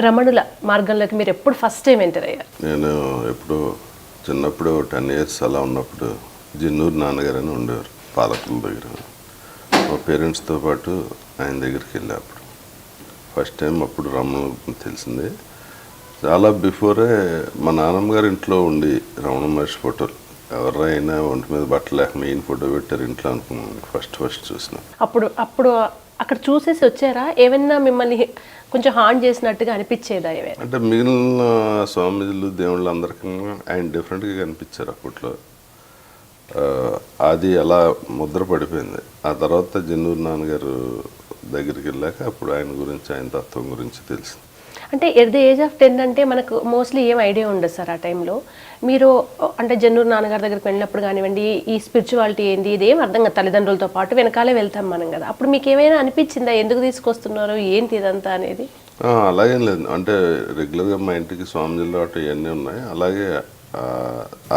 రమణుల మార్గంలోకి మీరు ఎప్పుడు ఫస్ట్ టైం ఎంటర్ అయ్యారు? నేను ఎప్పుడు చిన్నప్పుడు టెన్ ఇయర్స్ అలా ఉన్నప్పుడు జిన్నూరు నాన్నగారు అని ఉండేవారు పాలకుల దగ్గర. మా పేరెంట్స్తో పాటు ఆయన దగ్గరికి వెళ్ళా అప్పుడు ఫస్ట్ టైం అప్పుడు రమణ తెలిసింది. చాలా బిఫోరే మా నాన్నమ్మ గారి ఇంట్లో ఉండి రమణ మహర్షి ఫోటోలు. ఎవరైనా ఒంటి మీద బట్టలు లేక మెయిన్ ఫోటో పెట్టారు ఇంట్లో అనుకున్నాను. ఫస్ట్ ఫస్ట్ చూసిన. అప్పుడు అప్పుడు అక్కడ చూసేసి వచ్చారా? ఏమైనా మిమ్మల్ని కొంచెం హాన్ చేసినట్టుగా అనిపించేది అవి అంటే మిగిలిన స్వామీజీలు దేవుళ్ళు అందరికీ ఆయన డిఫరెంట్గా కనిపించారు అప్పట్లో. అది అలా ముద్ర పడిపోయింది. ఆ తర్వాత జన్నూరు నాన్నగారు దగ్గరికి వెళ్ళాక అప్పుడు ఆయన గురించి ఆయన తత్వం గురించి తెలిసింది. అంటే at the age of ten అంటే మనకు మోస్ట్లీ ఏం ఐడియా ఉండదు సార్ ఆ టైంలో మీరు అంటే జన్నూరు నాన్నగారి దగ్గరికి వెళ్ళినప్పుడు కానివ్వండి ఈ స్పిరిచువాలిటీ ఏంది ఇదేం అర్థం కాదు. తల్లిదండ్రులతో పాటు వెనకాలే వెళ్తాం మనం కదా. అప్పుడు మీకు ఏమైనా అనిపించిందా? ఎందుకు తీసుకొస్తున్నారు? ఏంటి ఇదంతా అనేది? అలాగే అలాగేం లేదు. అంటే రెగ్యులర్గా మా ఇంటికి స్వామిజీలు అటు ఇవన్నీ ఉన్నాయి. అలాగే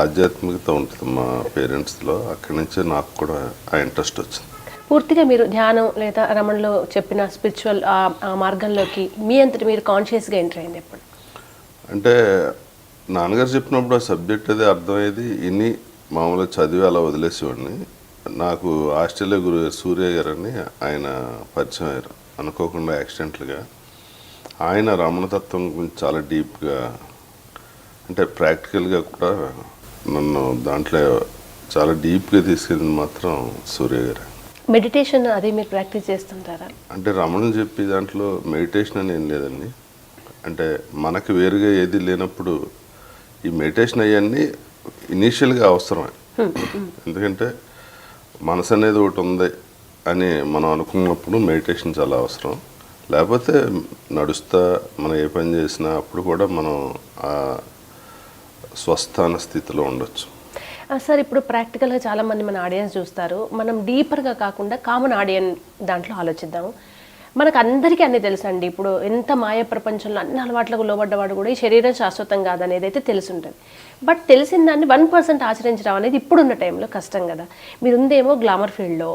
ఆధ్యాత్మికత ఉంటుంది మా పేరెంట్స్లో అక్కడి నుంచే నాకు కూడా ఆ ఇంట్రెస్ట్ వచ్చింది. పూర్తిగా మీరు ధ్యానం లేదా రమణలో చెప్పిన స్పిరిచువల్ ఆ మార్గంలోకి మీ అంతటి మీరు కాన్షియస్గా ఎంటర్ అయింది ఎప్పుడు? అంటే నాన్నగారు చెప్పినప్పుడు ఆ సబ్జెక్ట్ అది అర్థమయ్యేది. ఇన్ని మామూలుగా చదివి అలా వదిలేసేవాడిని. నాకు ఆస్ట్రేలియా గురు సూర్య గారని ఆయన పరిచయం అయ్యారు. అనుకోకుండా యాక్సిడెంట్లుగా. ఆయన రమణతత్వం గురించి చాలా డీప్గా అంటే ప్రాక్టికల్గా కూడా నన్ను దాంట్లో చాలా డీప్గా తీసుకెళ్ళింది మాత్రం సూర్య గారు. మెడిటేషన్ అది మీరు ప్రాక్టీస్ చేస్తుంటారా? అంటే రమణ చెప్పి దాంట్లో మెడిటేషన్ అని ఏం లేదండి. అంటే మనకు వేరుగా ఏది లేనప్పుడు ఈ మెడిటేషన్ అవన్నీ ఇనీషియల్గా అవసరమే. ఎందుకంటే మనసు అనేది ఒకటి ఉంది అని మనం అనుకున్నప్పుడు మెడిటేషన్ చాలా అవసరం. లేకపోతే నడుస్తా మనం ఏ పని చేసినా అప్పుడు కూడా మనం ఆ స్వస్థాన స్థితిలో ఉండొచ్చు. సార్ ఇప్పుడు ప్రాక్టికల్గా చాలామంది మన ఆడియన్స్ చూస్తారు. మనం డీపర్గా కాకుండా కామన్ ఆడియన్ దాంట్లో ఆలోచిద్దాము మనకు అందరికీ అన్నీ తెలుసండి. ఇప్పుడు ఎంత మాయ ప్రపంచంలో అన్ని అలవాట్లకు లోబడ్డవాడు కూడా ఈ శరీరం శాశ్వతం కాదనేది అయితే తెలిసి ఉంటుంది బట్ తెలిసిన దాన్ని వన్ పర్సెంట్ ఆచరించడం అనేది ఇప్పుడున్న టైంలో కష్టం కదా. మీరు ఉందేమో గ్లామర్ ఫీల్డ్లో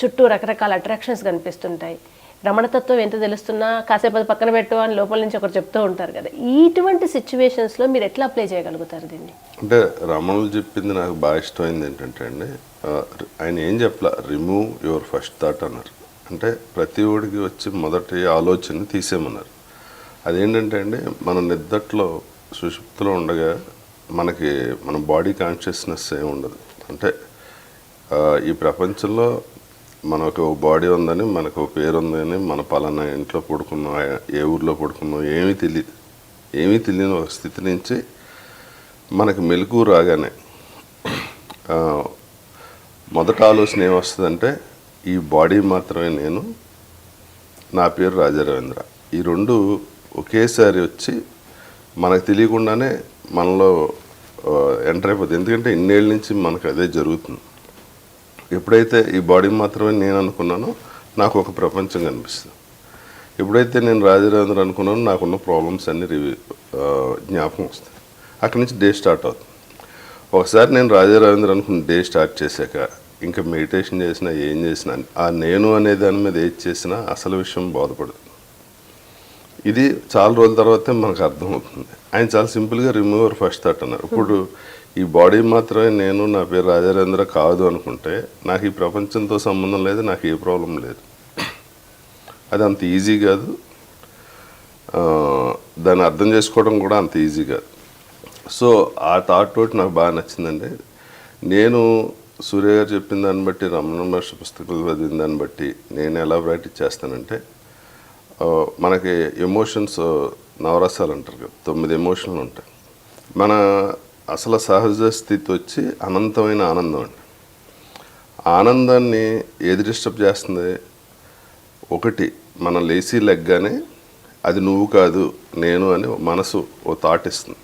చుట్టూ రకరకాల అట్రాక్షన్స్ కనిపిస్తుంటాయి. రమణతత్వం ఎంత తెలుస్తున్నా కాసేపు అది పక్కన పెట్టు అని లోపల నుంచి ఒకరు చెప్తూ ఉంటారు కదా. ఇటువంటి సిచ్యువేషన్స్లో మీరు ఎట్లా అప్లై చేయగలుగుతారు దీన్ని? అంటే రమణులు చెప్పింది నాకు బాగా ఇష్టమైంది ఏంటంటే అండి ఆయన ఏం చెప్పలా రిమూవ్ యువర్ ఫస్ట్ థాట్ అన్నారు. అంటే ప్రతి ఒడికి వచ్చి మొదటి ఆలోచన తీసేయమన్నారు. అదేంటంటే అండి మన నిద్దట్లో సుషుప్తిలో ఉండగా మనకి మన బాడీ కాన్షియస్నెస్ ఏమి ఉండదు. అంటే ఈ ప్రపంచంలో మనకు బాడీ ఉందని మనకు ఒక పేరు ఉందని మన పలానా ఇంట్లో పడుకున్నాం ఏ ఊర్లో పడుకున్నాం ఏమీ తెలియదు ఏమీ తెలియని ఒక స్థితి నుంచి మనకి మెలకు రాగానే మొదట ఆలోచన ఏమొస్తుందంటే ఈ బాడీ మాత్రమే నేను నా పేరు రాజారవీంద్ర. ఈ రెండు ఒకేసారి వచ్చి మనకు తెలియకుండానే మనలో ఎంటర్ అయిపోతుంది ఎందుకంటే ఇన్నేళ్ళ నుంచి మనకు అదే జరుగుతుంది. ఎప్పుడైతే ఈ బాడీ మాత్రమే నేను అనుకున్నానో నాకు ఒక ప్రపంచం కనిపిస్తుంది. ఎప్పుడైతే నేను రాజరాజేంద్ర అనుకున్నానో నాకున్న ప్రాబ్లమ్స్ అన్ని రివ్యూ జ్ఞాపకం వస్తాయి. అక్కడి నుంచి డే స్టార్ట్ అవుతుంది. ఒకసారి నేను రాజారావేంద్ర అనుకున్న డే స్టార్ట్ చేశాక ఇంకా మెడిటేషన్ చేసినా ఏం చేసినా ఆ నేను అనే దాని మీద ఏది చేసినా అసలు విషయం బాధపడదు. ఇది చాలా రోజుల తర్వాతే మనకు అర్థమవుతుంది. ఆయన చాలా సింపుల్గా రిమూవర్ ఫస్ట్ థాట్ అన్నారు. ఇప్పుడు ఈ బాడీ మాత్రమే నేను నా పేరు రాజారేంద్ర కాదు అనుకుంటే నాకు ఈ ప్రపంచంతో సంబంధం లేదు నాకు ఏ ప్రాబ్లం లేదు. అది అంత ఈజీ కాదు. దాన్ని అర్థం చేసుకోవడం కూడా అంత ఈజీ కాదు. సో ఆ థాట్ తోటి నాకు బాగా నచ్చిందండి. నేను సూర్య గారు చెప్పిన దాన్ని బట్టి రమణ మహర్షి పుస్తకాలు చదివిన దాన్ని బట్టి నేను ఎలా ప్రాక్టీస్ చేస్తానంటే మనకి ఎమోషన్స్ నవరసాలు అంటారు కదా తొమ్మిది ఎమోషన్లు ఉంటాయి. మన అసలు సహజ స్థితి వచ్చి అనంతమైన ఆనందం అండి. ఆనందాన్ని ఏది డిస్టర్బ్ చేస్తుంది? ఒకటి మనం లేచి లెగ్గానే అది నువ్వు కాదు నేను అని మనసు ఓ థాట్ ఇస్తుంది.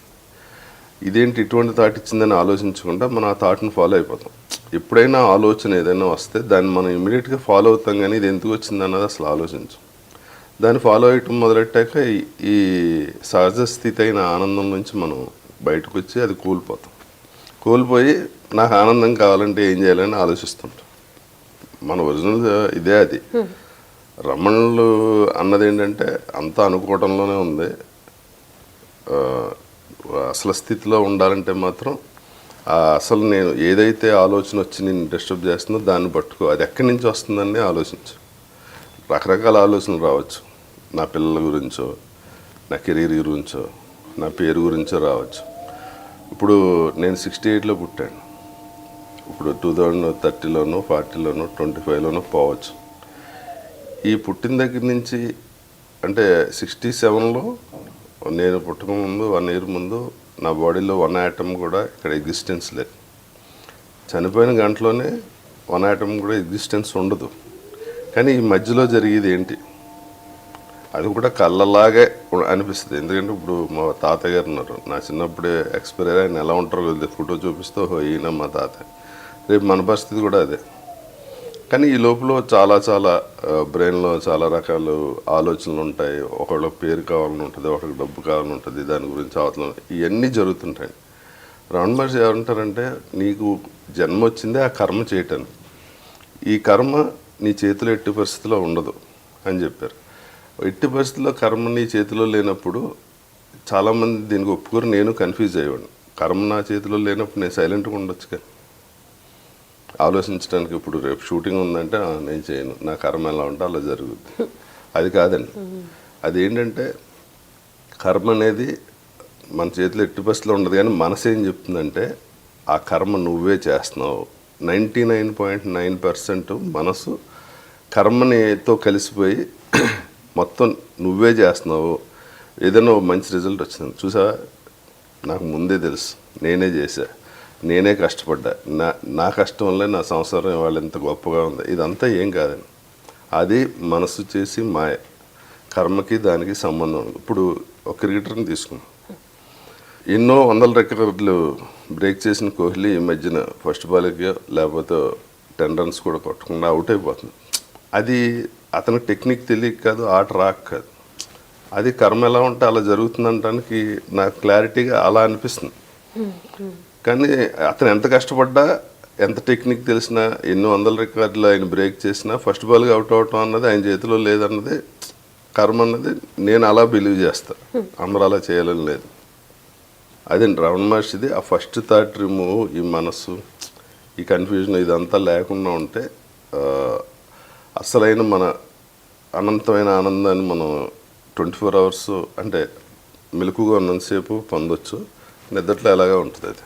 ఇదేంటి ఇటువంటి థాట్ ఇచ్చిందని ఆలోచించకుండా మనం ఆ థాట్ని ఫాలో అయిపోతాం. ఎప్పుడైనా ఆలోచన ఏదైనా వస్తే దాన్ని మనం ఇమీడియట్గా ఫాలో అవుతాం కానీ ఇది ఎందుకు వచ్చింది అన్నది అసలు ఆలోచించం. దాన్ని ఫాలో అయ్యటం మొదలెట్టాక ఈ- సహజ స్థితి అయిన ఆనందం నుంచి మనం బయటకు వచ్చి అది కూలిపోతాం. కోల్పోయి నాకు ఆనందం కావాలంటే ఏం చేయాలని ఆలోచిస్తుంటాం. మన ఒరిజినల్ ఇదే అది. రమణులు అన్నది ఏంటంటే అంతా అనుకోవటంలోనే ఉంది. అసలు స్థితిలో ఉండాలంటే మాత్రం ఆ అసలు నేను ఏదైతే ఆలోచన వచ్చి నేను డిస్టర్బ్ చేస్తుందో దాన్ని పట్టుకో అది ఎక్కడి నుంచి వస్తుందని ఆలోచించు. రకరకాల ఆలోచనలు రావచ్చు. నా పిల్లల గురించో నా కెరీర్ గురించో నా పేరు గురించో రావచ్చు. ఇప్పుడు నేను సిక్స్టీ ఎయిట్లో పుట్టాను. ఇప్పుడు టూ థౌజండ్ థర్టీలోనో ఫార్టీలోనో ట్వంటీ ఫైవ్లోనో పోవచ్చు. ఈ పుట్టిన దగ్గర నుంచి అంటే సిక్స్టీ సెవెన్లో నేను పుట్టక ముందు వన్ ఇయర్ ముందు నా బాడీలో వన్ ఐటమ్ కూడా ఇక్కడ ఎగ్జిస్టెన్స్ లేదు. చనిపోయిన గంటలోనే వన్ ఐటమ్ కూడా ఎగ్జిస్టెన్స్ ఉండదు. కానీ ఈ మధ్యలో జరిగేది ఏంటి? అది కూడా కళ్ళలాగే అనిపిస్తుంది. ఎందుకంటే ఇప్పుడు మా తాతయ్య గారు ఉన్నారు. నా చిన్నప్పుడే ఎక్స్పైర్ అయ్యి ఆయన ఎలా ఉంటారో తెలియదు ఫోటో చూపిస్తూ ఈయన మా తాతయ్య రేపు మన పరిస్థితి కూడా అదే. కానీ ఈ లోపల చాలా చాలా బ్రెయిన్లో చాలా రకాల ఆలోచనలు ఉంటాయి. ఒకళ్ళ పేరు కావాలని ఉంటుంది ఒకరికి డబ్బు కావాలని ఉంటుంది దాని గురించి అవతల ఇవన్నీ జరుగుతుంటాయి. రమణ మహర్షి ఏమంటారంటే నీకు జన్మ వచ్చిందే ఆ కర్మ చేయటానికి. ఈ కర్మ నీ చేతిలో ఎట్టి పరిస్థితిలో ఉండదు అని చెప్పారు. ఎట్టి పరిస్థితుల్లో కర్మ నీ చేతిలో లేనప్పుడు చాలామంది దీనికి ఒప్పుకొని నేను కన్ఫ్యూజ్ అయ్యాను కర్మ నా చేతిలో లేనప్పుడు నేను సైలెంట్గా ఉండొచ్చు కానీ ఆలోచించడానికి ఇప్పుడు రేపు షూటింగ్ ఉందంటే నేను చేయను. నా కర్మ ఎలా ఉంటే అలా జరుగుద్ది. అది కాదండి. అదేంటంటే కర్మ అనేది మన చేతిలో ఎట్టి పరిస్థితిలో ఉండదు. కానీ మనసు ఏం చెప్తుందంటే ఆ కర్మ నువ్వే చేస్తున్నావు. Ninety nine point nine percent మనసు కర్మనితో కలిసిపోయి మొత్తం నువ్వే చేస్తున్నావు. ఏదైనా మంచి రిజల్ట్ వచ్చింది. చూసా నాకు ముందే తెలుసు. నేనే చేశా. నేనే కష్టపడ్డా. నా నా కష్టం వల్లే నా సంసారం ఇవాళ ఎంత గొప్పగా ఉంది. ఇదంతా ఏం కాదండి అది మనసు చేసి మాయ. కర్మకి దానికి సంబంధం ఉంది. ఇప్పుడు ఒక క్రికెటర్ని తీసుకున్నాం ఎన్నో వందల రికార్డులు బ్రేక్ చేసిన కోహ్లీ ఈ మధ్యన ఫస్ట్ బాల్కి లేకపోతే టెన్ రన్స్ కూడా కొట్టకుండా అవుట్ అయిపోతుంది. అది అతని టెక్నిక్ తెలియక కాదు ఆట రాక కాదు. అది కర్మ ఎలా ఉంటే అలా జరుగుతుంది అనడానికి నాకు క్లారిటీగా అలా అనిపిస్తుంది. కానీ అతను ఎంత కష్టపడ్డా ఎంత టెక్నిక్ తెలిసినా ఎన్ని వందల రికార్డులు ఆయన బ్రేక్ చేసినా ఫస్ట్ బాల్గా అవుట్ అవటం అన్నది ఆయన చేతిలో లేదన్నది కర్మ అన్నది నేను అలా బిలీవ్ చేస్తా. అందరూ అలా చేయాలని లేదు. అదే రమణ మహర్షిది ఆ ఫస్ట్ థాట్ రిమూవ్ ఈ మనస్సు ఈ కన్ఫ్యూజన్ ఇదంతా లేకుండా ఉంటే అసలైన మన అనంతమైన ఆనందాన్ని మనం ట్వంటీ ఫోర్ అవర్స్ అంటే మెలకుగా ఉన్నంతసేపు పొందొచ్చు. నిద్రలో ఎలాగా ఉంటుంది అది